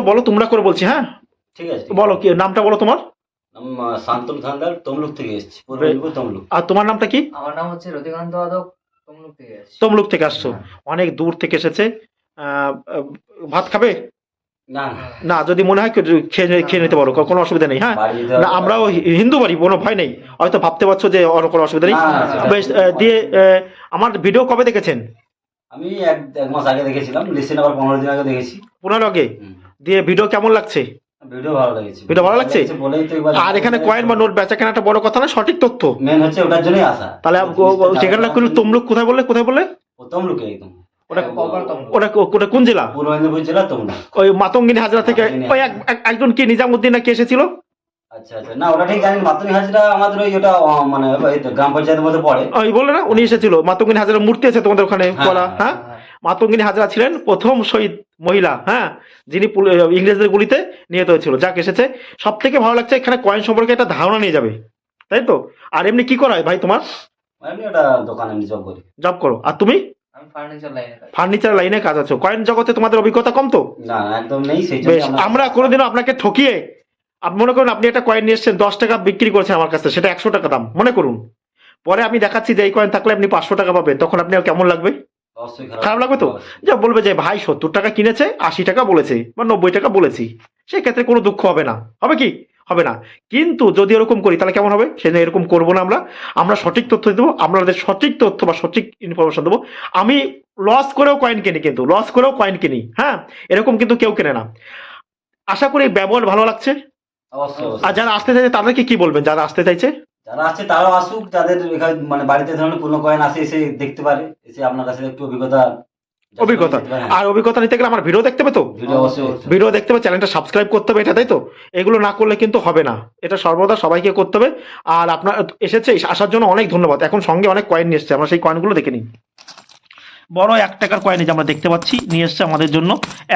বলো তোমরা করে বলছি হ্যাঁ? ঠিক আছে বলো কি নামটা বলো তোমার? আহ, শান্তনু ধান্দার তমলুক থেকে এসেছি। পূর্ব মেদিনীপুর তমলুক। আর তোমার নামটা কি? আমার নাম হচ্ছে রতিকান্ত তমলুক থেকে তমলুক থেকে আসছো। অনেক দূর থেকে এসেছে। ভাত খাবে? না না। না যদি মনে হয় খেয়ে নিতে পারো কোনো অসুবিধা নেই হ্যাঁ? না আমরাও হিন্দু বাড়ি কোনো ভয় নেই। হয়তো ভাবতে পারছ যে কোনো অসুবিধা নেই। বেশ দিয়ে আহ, আমার ভিডিও কবে দেখেছেন? আমি এক এক মাস আগে দেখেছিলাম লিসেন আবার পনেরো দিন আগে দেখেছি। পনেরো আগে? দিয়ে ভিডিও কেমন লাগছে? ভিডিও ভালো লেগেছে। ভিডিও ভালো লাগছে? বলেই তো এবার আর এখানে কয়েন বা নোট বেচা কেনাটা বড় কথা না সঠিক তথ্য? মেন হচ্ছে ওটার জন্যই আসা তাহলে সেখানে কিন্তু তমলুক। কোথায় বললে কোথায় বললে? তমলুকে একদম। ওটা ওটা ওটা কোন জেলা? পূর্ব মেদিনীপুর জেলা তমলুক। ওই মাতঙ্গিনী হাজরা থেকে ওই এক- এক- একজন কি নিজামুদ্দিন নাকি এসেছিল? আচ্ছা আচ্ছা। না ওটা ঠিক জানি মাতৃ হাজরা আমাদের ওই ওটা মানে গ্রাম পঞ্চায়েতের মধ্যে পড়ে। ওই বললে না উনি এসেছিল। মাতঙ্গিনী হাজরা মূর্তি আছে তোমাদের ওখানে হ্যাঁ, বলা হ্যাঁ মাতঙ্গিনী হাজরা ছিলেন প্রথম শহীদ মহিলা হ্যাঁ? যিনি ইংরেজদের গুলিতে নিহত হয়েছিল। যাক এসেছে। সব থেকে ভালো লাগছে এখানে কয়েন সম্পর্কে একটা ধারণা নিয়ে যাবে। তাই তো? আর এমনি কি করা হয় ভাই তোমার? আমি ওটা দোকানে আমি জব করি। জব করো। আর তুমি? ফার্নিচার লাইনে কাজ ফার্নিচার লাইনে কাজ আছো। কয়েন জগতে তোমাদের অভিজ্ঞতা কম তো? না না, একদম নেই সেই আমরা কোনোদিনও আপনাকে ঠকিয়ে মনে করুন আপনি একটা কয়েন নিয়ে এসেছেন দশ টাকা বিক্রি করেছেন আমার কাছে সেটা একশো টাকা দাম মনে করুন। পরে আমি দেখাচ্ছি যে এই কয়েন থাকলে আপনি পাঁচশো টাকা পাবেন তখন আপনি আর কেমন লাগবে? খারাপ লাগবে তো? যা বলবে যে ভাই সত্তর টাকা কিনেছে আশি টাকা বলেছে বা নব্বই টাকা বলেছি। সেক্ষেত্রে কোনো দুঃখ হবে না। হবে কি? হবে না। কিন্তু যদি এরকম করি তাহলে কেমন হবে? সেদিন এরকম করব না আমরা। আমরা সঠিক তথ্য দেবো আপনাদের সঠিক তথ্য বা সঠিক ইনফরমেশন দেবো। আমি লস করেও কয়েন কিনি কিন্তু লস করেও কয়েন কিনি হ্যাঁ? এরকম কিন্তু কেউ কেনে না। আশা করি ব্যবহার ভালো লাগছে। আর যারা আসতে চাইছে তাদেরকে কি বলবেন? যারা আসতে চাইছে? যারা আছে তারাও আসুক। যাদের এখানে মানে বাড়িতে ধরনের পুরনো কয়েন আসে এসে দেখতে পারে। এসে আপনার কাছে একটু অভিজ্ঞতা অভিজ্ঞতা। আর অভিজ্ঞতা নিতে গেলে আমার ভিডিও দেখতে হবে তো? ভিডিও অবশ্যই অবশ্যই। ভিডিও দেখতে হবে চ্যানেলটা সাবস্ক্রাইব করতে হবে এটা তাই তো? এগুলো না করলে কিন্তু হবে না। এটা সর্বদা সবাইকে করতে হবে। আর আপনার এসেছে আসার জন্য অনেক ধন্যবাদ। এখন সঙ্গে অনেক কয়েন নিয়ে এসছে। আমরা সেই কয়েনগুলো দেখে নিই। বড় এক টাকার কয়েন যে আমরা দেখতে পাচ্ছি নিয়ে এসছে আমাদের জন্য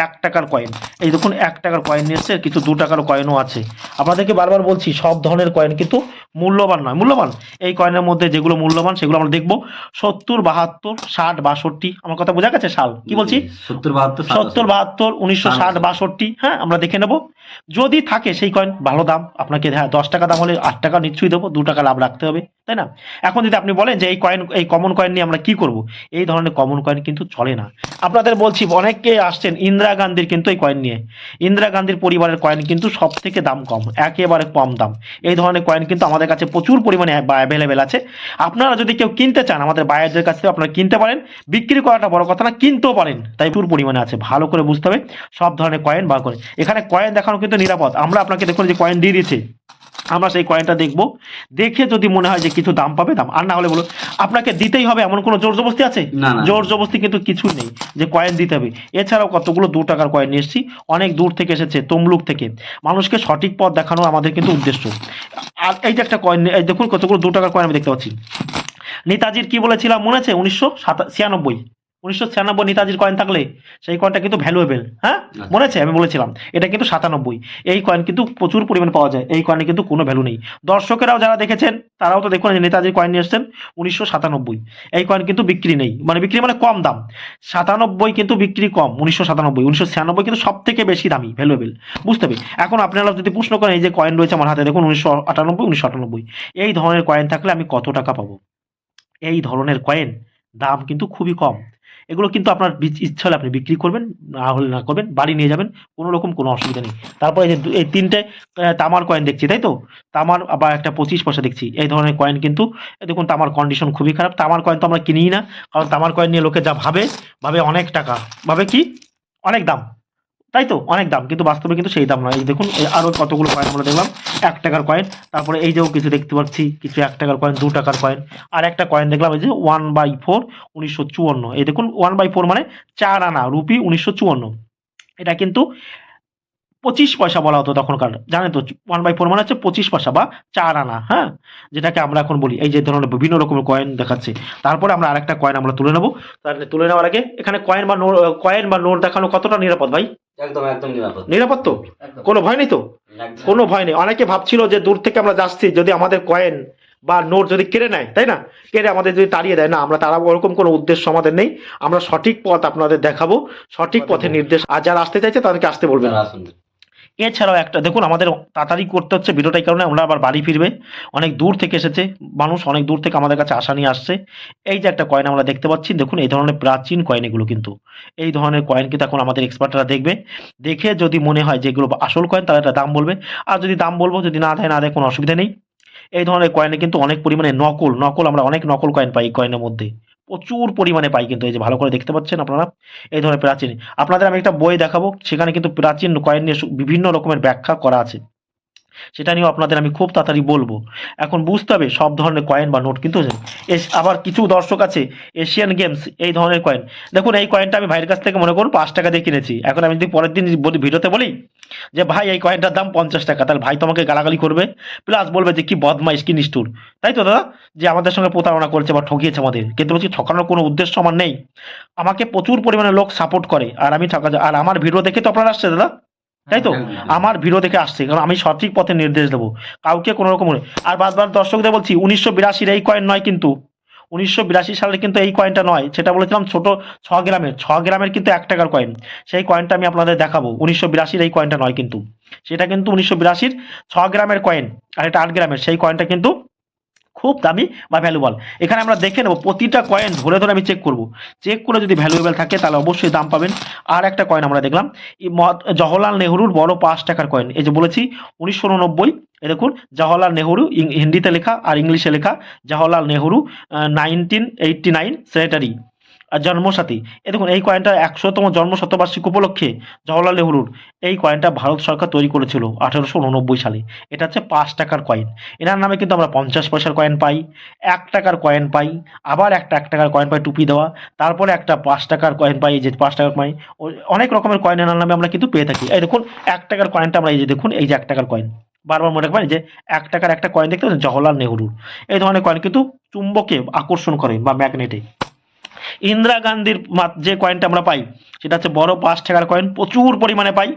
এক টাকার কয়েন এই দেখুন এক টাকার কয়েন নিয়ে এসছে কিছু দু টাকার কয়েনও আছে। আপনাদেরকে বারবার বলছি সব ধরনের কয়েন কিন্তু মূল্যবান নয়। মূল্যবান? এই কয়েনের মধ্যে যেগুলো মূল্যবান সেগুলো আমরা দেখব। সত্তর বাহাত্তর ষাট বাষট্টি আমার কথা বোঝা গেছে সাল? কি বলছি? সত্তর বাহাত্তর সত্তর বাহাত্তর উনিশশো ষাট বাষট্টি। হ্যাঁ আমরা দেখে নেব। যদি থাকে সেই কয়েন ভালো দাম। আপনাকে হ্যাঁ দশ টাকা দাম হলে আট টাকা নিশ্চয়ই দেবো দু টাকা লাভ রাখতে হবে তাই না? এখন যদি আপনি বলেন যে এই কয়েন এই কমন কয়েন নিয়ে আমরা কি করব? এই ধরনের কমন কয়েন কিন্তু চলে না। আপনাদের বলছি, অনেকে আসছেন ইন্দিরা গান্ধীর কিন্তু এই কয়েন নিয়ে। ইন্দিরা গান্ধীর পরিবারের কয়েন কিন্তু সব থেকে দাম কম, একেবারে কম দাম। এই ধরনের কয়েন কিন্তু আমাদের কাছে প্রচুর পরিমাণে অ্যাভেলেবেল আছে। আপনারা যদি কেউ কিনতে চান, আমাদের বায়ারদের কাছ থেকে আপনারা কিনতে পারেন। বিক্রি করাটা বড় কথা না, কিনতেও পারেন। তাই প্রচুর পরিমাণে আছে, ভালো করে বুঝতে হবে। সব ধরনের কয়েন বার করে। এখানে কয়েন দেখানো কিন্তু নিরাপদ। আমরা আপনাকে দেখুন যে কয়েন দিয়ে দিয়েছে। আমরা সেই কয়েনটা দেখব। দেখে যদি মনে হয় যে কিছু দাম পাবে দাম। আর না হলে বলো আপনাকে দিতেই হবে এমন কোনো জোর জবস্তি আছে? জোর জবস্তি কিন্তু কিছুই নেই যে কয়েন দিতে হবে। এছাড়াও কতগুলো দু টাকার কয়েন নিয়ে এসেছি অনেক দূর থেকে এসেছে তমলুক থেকে। মানুষকে সঠিক পথ দেখানো আমাদের কিন্তু উদ্দেশ্য। আর এই যে একটা কয়েন এই দেখুন কতগুলো দু টাকার কয়েন আমি দেখতে পাচ্ছি। নেতাজির কি বলেছিলাম মনে আছে? উনিশশো ছিয়ানব্বই। উনিশশো ছিয়ানব্বই নেতাজির কয়েন থাকলে সেই কয়েনটা কিন্তু ভ্যালুয়েবল হ্যাঁ? মনে আছে আমি বলেছিলাম। এটা কিন্তু সাতানব্বই। এই কয়েন কিন্তু প্রচুর পরিমাণে পাওয়া যায়। এই কয়েনে কিন্তু কোনো ভ্যালু নেই। দর্শকেরাও যারা দেখেছেন তারাও তো দেখুন নেতাজির কয়েন নিয়ে এসছেন উনিশশো সাতানব্বই। এই কয়েন কিন্তু বিক্রি নেই। মানে বিক্রি মানে কম দাম। সাতানব্বই কিন্তু বিক্রি কম উনিশশো সাতানব্বই। উনিশশো ছিয়ানব্বই কিন্তু সব থেকে বেশি দামি ভ্যালুয়েবল বুঝতে হবে এখন আপনারা যদি প্রশ্ন করেন এই যে কয়েন রয়েছে আমার হাতে দেখুন উনিশশো আটানব্বই উনিশশো আটানব্বই। এই ধরনের কয়েন থাকলে আমি কত টাকা পাবো? এই ধরনের কয়েন দাম কিন্তু খুবই কম। এগুলো কিন্তু আপনার ইচ্ছা হলে আপনি বিক্রি করবেন, না হলে না করবেন, বাড়ি নিয়ে যাবেন, কোনো রকম কোনো অসুবিধা নেই। তারপরে এই যে এই তিনটে তামার কয়েন দেখছি, তাই তো? তামার আবার একটা পঁচিশ পয়সা দেখছি, এই ধরনের কয়েন কিন্তু দেখুন তামার কন্ডিশন খুবই খারাপ। তামার কয়েন তো আমরা কিনিই না, কারণ তামার কয়েন নিয়ে লোকে যা ভাবে ভাবে অনেক টাকা। ভাবে কি? অনেক দাম। তাই তো? অনেক দাম, কিন্তু বাস্তবে কিন্তু সেই দাম নয়। এই দেখুন, এই আরও কতগুলো কয়েন আমরা দেখলাম। এক টাকার কয়েন তারপরে এই যেও কিছু দেখতে পাচ্ছি, কিছু এক টাকার কয়েন দু টাকার কয়েন আর একটা কয়েন দেখলাম, এই যে ওয়ান বাই ফোর উনিশশো চুয়ান্ন। এই দেখুন ওয়ান বাই ফোর মানে চার আনা, রুপি উনিশশো চুয়ান্ন। এটা কিন্তু পঁচিশ পয়সা বলা হতো তখনকার, জানেন তো? ওয়ান বাই ফোর মানে হচ্ছে পঁচিশ পয়সা বা চার আনা হ্যাঁ? যেটাকে আমরা এখন বলি, এই যে ধরনের বিভিন্ন রকমের কয়েন দেখাচ্ছে। তারপরে আমরা আরেকটা কয়েন আমরা তুলে নেব। তাহলে তুলে নেওয়ার আগে এখানে কয়েন বা নোট কয়েন বা নোট দেখানো কতটা নিরাপদ ভাই? একদম একদম নিরাপদ। নিরাপদ তো? কোনো ভয় নেই তো? কোনো ভয় নেই। অনেকে ভাবছিল যে দূর থেকে আমরা যাচ্ছি যদি আমাদের কয়েন বা নোট যদি কেড়ে নেয় তাই না? কেড়ে আমাদের যদি তাড়িয়ে দেয় না আমরা তারা ওরকম কোনো উদ্দেশ্য আমাদের নেই। আমরা সঠিক পথ আপনাদের দেখাবো সঠিক পথে। নির্দেশ। আর যারা আসতে চাইছে তাদেরকে আসতে বলবেন। আসুন এছাড়াও একটা, দেখুন আমাদের তাড়াতাড়ি করতে হচ্ছে ভিডিওটা এই কারণে, আমরা আবার বাড়ি ফিরবে। অনেক দূর থেকে এসেছে, মানুষ অনেক দূর থেকে আমাদের কাছে আশা নিয়ে আসছে। এই যে একটা কয়েন আমরা দেখতে পাচ্ছি, দেখুন এই ধরনের প্রাচীন কয়েন এগুলো কিন্তু। এই ধরনের কয়েন কিন্তু এখন আমাদের এক্সপার্টরা দেখবে। দেখে যদি মনে হয় যে এগুলো আসল কয়েন তাহলে একটা দাম বলবে। আর যদি দাম বলব, যদি না দেয় না দেয়, কোনো অসুবিধা নেই। এই ধরনের কয়েনে কিন্তু অনেক পরিমাণে নকল নকল আমরা অনেক নকল কয়েন পাই এই কয়েনের মধ্যে। প্রচুর পরিমাণে পাই কিন্তু, এই যে ভালো করে দেখতে পাচ্ছেন আপনারা, এই ধরনের প্রাচীন। আপনাদের আমি একটা বই দেখাবো, সেখানে কিন্তু প্রাচীন কয়েন নিয়ে বিভিন্ন রকমের ব্যাখ্যা করা আছে। সেটা নিয়েও আপনাদের আমি খুব তাড়াতাড়ি বলব। এখন বুঝতে হবে সব ধরনের কয়েন বা নোট কিন্তু আবার কিছু দর্শক আছে এশিয়ান গেমস এই ধরনের কয়েন দেখুন, এই কয়েনটা আমি ভাইয়ের কাছ থেকে মনে করুন পাঁচ টাকা দিয়ে কিনেছি। এখন আমি যদি পরের দিন ভিডিওতে বলি যে, ভাই, এই কয়েনটার দাম পঞ্চাশ টাকা, তাহলে ভাই তোমাকে গালাগালি করবে। প্লাস বলবে যে, কি বদমাইশ, কি নিষ্ঠুর। তাই তো, দাদা? যে আমাদের সঙ্গে প্রতারণা করছে বা ঠকিয়েছে আমাদের। কিন্তু বলছি, ঠকানোর কোনো উদ্দেশ্য আমার নেই। আমাকে প্রচুর পরিমাণে লোক সাপোর্ট করে। আর আমি ঠকা আর আমার ভিডিও দেখে তো আপনারা আসছে, দাদা। তাই তো? আমার ভিডিও দেখে আসছে কারণ আমি সঠিক পথে নির্দেশ দেবো। কাউকে কোনো রকম আর বারবার দর্শকদের বলছি উনিশশো বিরাশির এই কয়েন নয় কিন্তু। উনিশশো বিরাশি সালে কিন্তু এই কয়েনটা নয়। সেটা বলেছিলাম ছোট ছ গ্রামের। ছ গ্রামের কিন্তু এক টাকার কয়েন সেই কয়েনটা আমি আপনাদের দেখাবো। উনিশশো বিরাশির এই কয়েনটা নয় কিন্তু। সেটা কিন্তু উনিশশো বিরাশির ছ গ্রামের কয়েন আর এটা আট গ্রামের। সেই কয়েনটা কিন্তু খুব দামি বা ভ্যালুবল এখানে আমরা দেখে নেব, প্রতিটা কয়েন ধরে ধরে আমি চেক করব। চেক করে যদি ভ্যালুয়েবল থাকে, তাহলে অবশ্যই দাম পাবেন। আর একটা কয়েন আমরা দেখলাম জওহরলাল নেহরুর বড় পাঁচ টাকার কয়েন এই যে বলেছি, উনিশশো উননব্বই এ দেখুন, জওহরলাল নেহরু হিন্দিতে লেখা আর ইংলিশে লেখা, Jawaharlal Nehru nineteen eighty nine centenary জন্মসাথী। এ দেখুন, এই কয়েনটা একশোতম জন্ম শতবার্ষিকী উপলক্ষে জওহরলাল নেহরুর এই কয়েনটা ভারত সরকার তৈরি করেছিল আঠেরোশো উননব্বই সালে। এটা হচ্ছে পাঁচ টাকার কয়েন এনার নামে কিন্তু আমরা পঞ্চাশ পয়সার কয়েন পাই, এক টাকার কয়েন পাই, আবার একটা এক টাকার কয়েন পাই টুপি দেওয়া, তারপরে একটা পাঁচ টাকার কয়েন পাই, এই যে পাঁচ টাকার কয়েন অনেক রকমের কয়েন এনার নামে আমরা কিন্তু পেয়ে থাকি। এই দেখুন, এক টাকার কয়েনটা আমরা এই যে দেখুন, এই যে এক টাকার কয়েন বারবার মনে রাখবেন যে এক টাকার একটা কয়েন দেখতে পাচ্ছেন জওহরলাল নেহরুর। এই ধরনের কয়েন কিন্তু চুম্বকে আকর্ষণ করে বা ম্যাগনেটে ইন্দিরা গান্ধীর যে কয়েনটা আমরা পাই, সেটা হচ্ছে বড় পাঁচ টাকার কয়েন প্রচুর পরিমাণে পাই,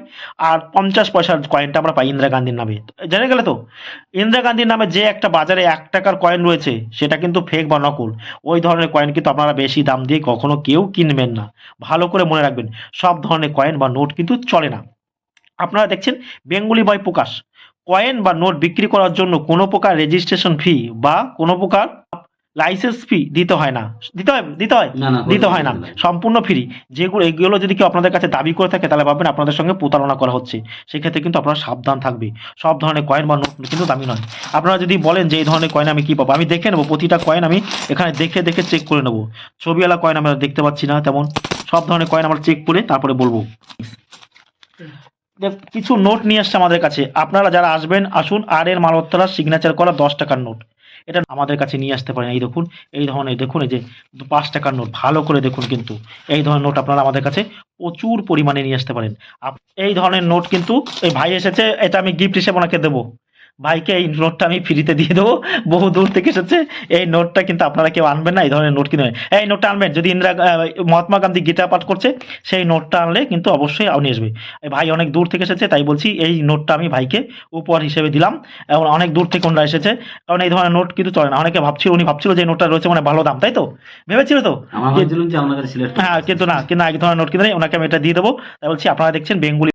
আর পঞ্চাশ পয়সার কয়েনটা আমরা পাই ইন্দিরা গান্ধীর নামে। জেনে গেলে তো? ইন্দিরা গান্ধীর নামে যে একটা বাজারে এক টাকার কয়েন রয়েছে, সেটা কিন্তু ফেক বা নকল। ওই ধরনের কয়েন কিন্তু আপনারা বেশি দাম দিয়ে কখনো কেউ কিনবেন না। ভালো করে মনে রাখবেন, সব ধরনের কয়েন বা নোট কিন্তু চলে না। আপনারা দেখছেন বেঙ্গলি বয় প্রকাশ। কয়েন বা নোট বিক্রি করার জন্য কোনো প্রকার রেজিস্ট্রেশন ফি বা কোনো প্রকার লাইসেন্স ফি দিতে হয় না। দিতে হয় দিতে হয়? দিতে হয় না। সম্পূর্ণ ফ্রি যেগুলো এগুলো যদি কেউ আপনাদের কাছে দাবি করে থাকে তাহলে ভাববেন আপনাদের সঙ্গে প্রতারণা করা হচ্ছে। সেক্ষেত্রে কিন্তু আপনারা সাবধান থাকবে। সব ধরনের কয়েন বা নোট কিন্তু দামি নয়। আপনারা যদি বলেন যে এই ধরনের কয়েন আমি কি পাবো আমি দেখে নেব প্রতিটা কয়েন আমি এখানে দেখে দেখে চেক করে নেব। ছবিওয়ালা কয়েন আমরা দেখতে পাচ্ছি না তেমন। সব ধরনের কয়েন আমরা চেক করে তারপরে বলব। কিছু নোট নিয়ে আসছে আমাদের কাছে। আপনারা যারা আসবেন আসুন আর এর মালত্তরা সিগনেচার করা দশ টাকার নোট এটা আমাদের কাছে নিয়ে আসতে পারেন। এই দেখুন, এই ধরনের দেখুন, এই যে পাঁচ টাকার নোট, ভালো করে দেখুন কিন্তু। এই ধরনের নোট আপনারা আমাদের কাছে প্রচুর পরিমাণে নিয়ে আসতে পারেন। এই ধরনের নোট কিন্তু এই ভাই এসেছে, এটা আমি গিফট হিসেবে ওনাকে দেবো। ভাইকে এই নোটটা আমি ফ্রিতে দিয়ে দেবো। বহু দূর থেকে এসেছে। এই নোটটা কিন্তু আপনারা কেউ আনবেন না এই ধরনের নোট কিনে এই নোটটা আনবেন যদি ইন্দিরা মহাত্মা গান্ধী গীতা পাঠ করছে সেই নোটটা আনলে কিন্তু অবশ্যই নিয়ে আসবে। ভাই অনেক দূর থেকে এসেছে তাই বলছি এই নোটটা আমি ভাইকে উপহার হিসেবে দিলাম। এবং অনেক দূর থেকে ওনারা এসেছে। কারণ এই ধরনের নোট কিন্তু চলে না। অনেকে ভাবছিল উনি ভাবছিল যে নোটটা রয়েছে মানে ভালো দাম তাই তো? ভেবেছিল তো? হ্যাঁ কিন্তু না কিন্তু এক ধরনের নোট কিনে নেই, ওনাকে আমি এটা দিয়ে দেবো। তাই বলছি আপনারা দেখছেন বেঙ্গুলি